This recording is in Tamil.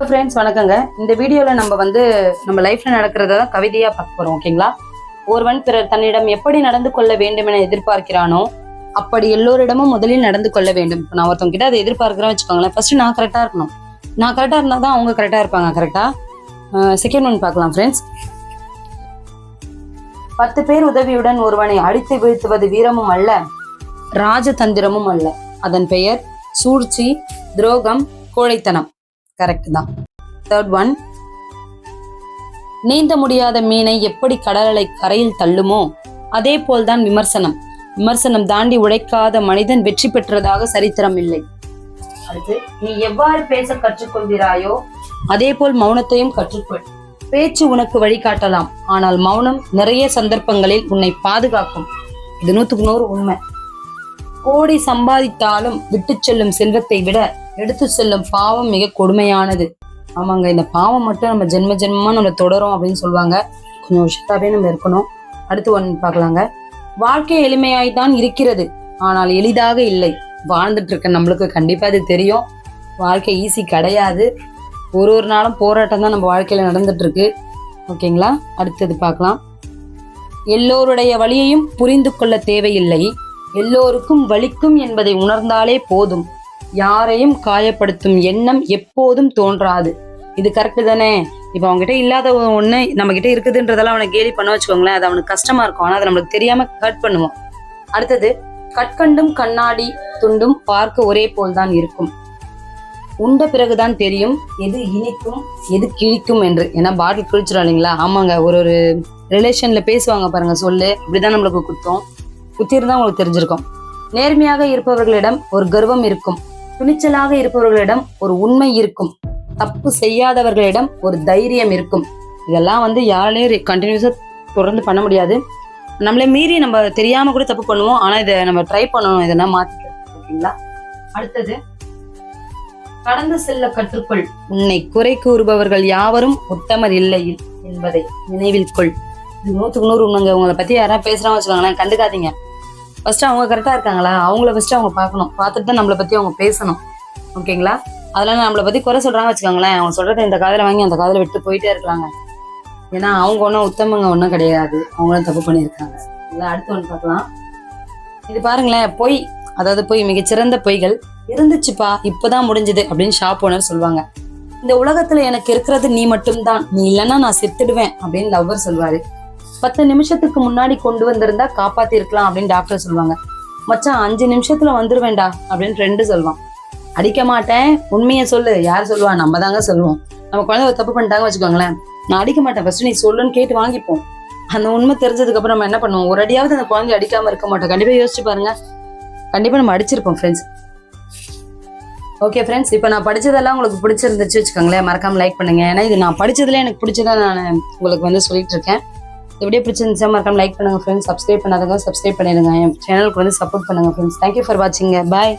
ஃப்ரெண்ட்ஸ் வணக்கங்க. இந்த வீடியோவில் நம்ம வந்து நம்ம லைஃப்பில் நடக்கிறத தான் கவிதையாக பார்க்க போகிறோம் ஓகேங்களா? ஒருவன் பிறர் தன்னிடம் எப்படி நடந்து கொள்ள வேண்டும் என எதிர்பார்க்கிறானோ அப்படி எல்லோரிடமும் முதலில் நடந்து கொள்ள வேண்டும். இப்போ நான் ஒருத்தவங்க கிட்ட அதை எதிர்பார்க்குறேன் வச்சுக்கோங்களேன். ஃபர்ஸ்ட் நான் கரெக்டாக இருக்கணும். நான் கரெக்டாக இருந்தால் தான் அவங்க கரெக்டாக இருப்பாங்க கரெக்டாக செகண்ட் ஒன் பார்க்கலாம் ஃப்ரெண்ட்ஸ் பத்து பேர் உதவியுடன் ஒருவனை அடித்து வீழ்த்துவது வீரமும் அல்ல ராஜதந்திரமும் அல்ல. அதன் பெயர் சூழ்ச்சி துரோகம் கோழைத்தனம். கரெக்ட் தான். தேர்ட் ஒன் நீந்த முடியாத மீனை எப்படி கடலலை கரையில் தள்ளுமோ அதே போல்தான் விமர்சனம். விமர்சனம் தாண்டி உழைக்காத மனிதன் வெற்றி பெற்றதாக சரித்திரம் இல்லை. அடுத்து நீ எவ்வாறு பேச கற்றுக்கொள்கிறாயோ அதே போல் மௌனத்தையும் கற்றுக்கொள். பேச்சு உனக்கு வழிகாட்டலாம். ஆனால் மௌனம் நிறைய சந்தர்ப்பங்களில் உன்னை பாதுகாக்கும். இது நூத்துக்கு நூறு உண்மை. கோடி சம்பாதித்தாலும் விட்டு செல்லும் செல்வத்தை விட எடுத்து செல்லும் பாவம் மிக கொடுமையானது. ஆமாங்க இந்த பாவம் மட்டும் நம்ம ஜென்ம ஜென்மமா நம்ம தொடரும் அப்படின்னு சொல்லுவாங்க. கொஞ்சம் உஷாராவே நம்ம இருக்கணும். அடுத்து ஒன்று பார்க்கலாங்க. வாழ்க்கை எளிமையாய் தான் இருக்கிறது. ஆனால் எளிதாக இல்லை. வாழ்ந்துட்டு இருக்க நம்மளுக்கு கண்டிப்பா அது தெரியும். வாழ்க்கை ஈஸி கிடையாது. ஒரு ஒரு நாளும் போராட்டம் தான் நம்ம வாழ்க்கையில நடந்துட்டு இருக்கு. ஓகேங்களா? அடுத்தது பார்க்கலாம். எல்லோருடைய வழியையும் புரிந்து கொள்ள தேவையில்லை. எல்லோருக்கும் வலிக்கும் என்பதை உணர்ந்தாலே போதும். யாரையும் காயப்படுத்தும் எண்ணம் எப்போதும் தோன்றாது. இது கரெக்டு தானே? இப்போ அவங்ககிட்ட இல்லாத ஒன்று நம்ம கிட்ட இருக்குதுன்றதெல்லாம் அவனை கேலி பண்ண வச்சுக்கோங்களேன். அது அவனுக்கு கஷ்டமா இருக்கும். ஆனால் அதை நம்மளுக்கு தெரியாம ஹர்ட் பண்ணுவோம். அடுத்தது கற்கண்டும் கண்ணாடி துண்டும் பார்க்க ஒரே போல்தான் இருக்கும். உண்ட பிறகுதான் தெரியும் எது இனிக்கும் எது கிழிக்கும் என்று. ஏன்னா பாட்டில் கிழிச்சிடும் இல்லைங்களா? ஆமாங்க. ஒரு ஒரு ரிலேஷன்ல பேசுவாங்க பாருங்க சொல்லு. இப்படிதான் நம்மளுக்கு குத்தம். குத்திருந்தா உங்களுக்கு தெரிஞ்சிருக்கும். நேர்மையாக இருப்பவர்களிடம் ஒரு கர்வம் இருக்கும். துணிச்சலாக இருப்பவர்களிடம் ஒரு உண்மை இருக்கும். தப்பு செய்யாதவர்களிடம் ஒரு தைரியம் இருக்கும். இதெல்லாம் வந்து யாராலையும் கண்டினியூஸா தொடர்ந்து பண்ண முடியாது. நம்மளை மீறி நம்ம தெரியாம கூட தப்பு பண்ணுவோம். ஆனா இதை நம்ம ட்ரை பண்ணணும். இதெல்லாம் மாத்திக்க ஓகேங்களா? அடுத்தது கடந்து செல்ல கற்றுக்கொள். உன்னை குறை கூறுபவர்கள் யாவரும் உத்தமர் இல்லை என்பதை நினைவில் கொள். இது நூத்துக்கு நூறு உண்மைங்க. உங்களை பத்தி யாராவது பேசுறாங்க வச்சுக்கோங்களேன். கண்டுக்காதீங்க. ஃபஸ்ட்டு அவங்க கரெக்டாக இருக்காங்களா? அவங்கள ஃபஸ்ட்டு அவங்க பார்க்கணும். பார்த்துட்டு தான் நம்மளை பற்றி அவங்க பேசணும். ஓகேங்களா அதெல்லாம் நம்மளை பற்றி குறை சொல்கிறாங்க வச்சுக்கோங்களேன். அவங்க சொல்கிறத இந்த காதில் வாங்கி அந்த காதில் விட்டு போயிட்டே இருக்கலாங்க ஏன்னா அவங்க ஒன்றும் உத்தமங்க ஒன்றும் கிடையாது. அவங்களும் தப்பு பண்ணியிருக்காங்க. இல்லை அடுத்து ஒன்று பார்க்கலாம். இது பாருங்களேன் பொய். அதாவது பொய் மிகச்சிறந்த பொய்கள். இருந்துச்சுப்பா இப்போதான் முடிஞ்சது அப்படின்னு ஷாப் ஓனர் சொல்லுவாங்க இந்த உலகத்துல எனக்கு இருக்கிறது நீ மட்டும்தான். நீ இல்லைன்னா நான் செத்துடுவேன் அப்படின்னு லவ்வர் சொல்வாரு. பத்து நிமிஷத்துக்கு முன்னாடி கொண்டு வந்திருந்தா காப்பாத்திருக்கலாம் அப்படின்னு டாக்டர் சொல்லுவாங்க. மச்சான் அஞ்சு நிமிஷத்துல வந்துருவேண்டா அப்படின்னு ஃப்ரெண்டு சொல்லுவான். அடிக்க மாட்டேன் உண்மையை சொல்லு. யார் சொல்லுவா? நம்ம தாங்க சொல்லுவோம். நம்ம குழந்தை ஒரு தப்பு பண்ணிட்டாங்க வச்சுக்கோங்களேன். நான் அடிக்க மாட்டேன். ஃபர்ஸ்ட் நீ சொல்லுன்னு கேட்டு வாங்கிப்போம். அந்த உண்மை தெரிஞ்சதுக்கு அப்புறம் நம்ம என்ன பண்ணுவோம்? ஒரு அடியாவது அந்த குழந்தை அடிக்காம இருக்க மாட்டோம். கண்டிப்பா யோசிச்சு பாருங்க. கண்டிப்பா நம்ம அடிச்சிருப்போம் ஃப்ரெண்ட்ஸ் ஓகே ஃப்ரெண்ட்ஸ் இப்போ நான் படிச்சதெல்லாம் உங்களுக்கு பிடிச்சிருந்துச்சு வச்சுக்கோங்களேன். மறக்காம லைக் பண்ணுங்க. ஏன்னா இது நான் படிச்சதுல எனக்கு பிடிச்சதா நான் உங்களுக்கு வந்து சொல்லிட்டு இருக்கேன். இந்த வீடியோ பிடிச்சிருந்துச்சா மறக்காம லைக் பண்ணுங்க ஃப்ரெண்ட்ஸ் சப்ஸ்கிரைப் பண்ணாதவங்க சப்ஸ்கிரைப் பண்ணிடுங்க. என் சேனலுக்கு வந்து சப்போர்ட் பண்ணுங்க friends thank you for watching bye